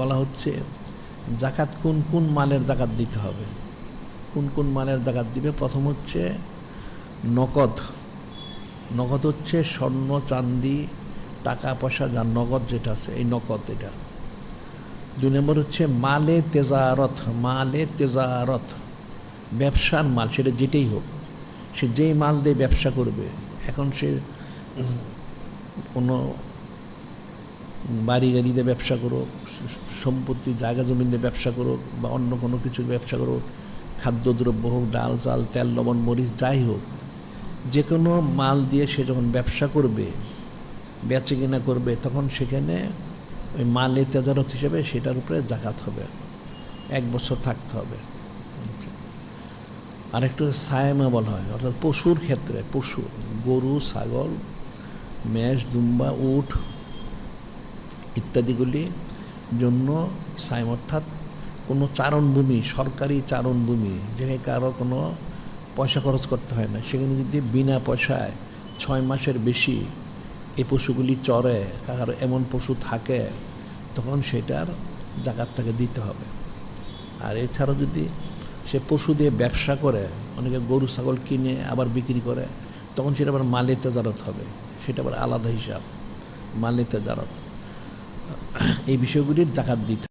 বলা হচ্ছে, জাকাত কোন কোন মালের জাকাত দিতে হবে? কোন কোন মালের জাকাত দিবে? প্রথম হচ্ছে নগদ। নগদ হচ্ছে স্বর্ণ চান্দি টাকা, পয়সা যার নগদ যেটা আছে, এই নগদ এটা। দুই নম্বর হচ্ছে মালে তেজারত মালে তেজারত। ব্যবসার মাল, সেটা যেটাই হোক, সে যেই মাল দিয়ে ব্যবসা করবে, এখন সে কোনো বাড়ি গাড়িতে ব্যবসা করুক সম্পত্তি, জায়গা জমিন ব্যবসা করুক বা অন্য কোনো কিছু ব্যবসা করুক খাদ্যদ্রব্য হোক, ডাল, চাল, তেল, লবণ, মরিচ, যাই হোক, যে কোনো মাল দিয়ে সে যখন ব্যবসা করবে, বেচে কিনা করবে, তখন সেখানে ওই মালে তেজারত হিসেবে সেটার উপরে জাকাত হবে, এক বছর থাকতে হবে। আরেকটু সায়মা বলা হয়, অর্থাৎ পশুর ক্ষেত্রে, পশু, গরু, ছাগল, মেষ, দুম্বা, উট ইত্যাদিগুলি জন্য সাইম অর্থাৎ কোনো চারণভূমি, সরকারি চারণভূমি, যেখানে কারও কোনো পয়সা খরচ করতে হয় না, সেখানে যদি বিনা পয়সায় ছয় মাসের বেশি এই পশুগুলি চড়ে কারও এমন পশু থাকে, তখন সেটার জাকাত তাকে দিতে হবে। আর এছাড়াও যদি সে পশু দিয়ে ব্যবসা করে, অনেকে গরু, ছাগল কিনে আবার বিক্রি করে, তখন সেটা আবার মালে তেজারত হবে। সেটা আবার আলাদা হিসাব মালে তেজারত। এই বিষয়গুলির জাকাত দিতে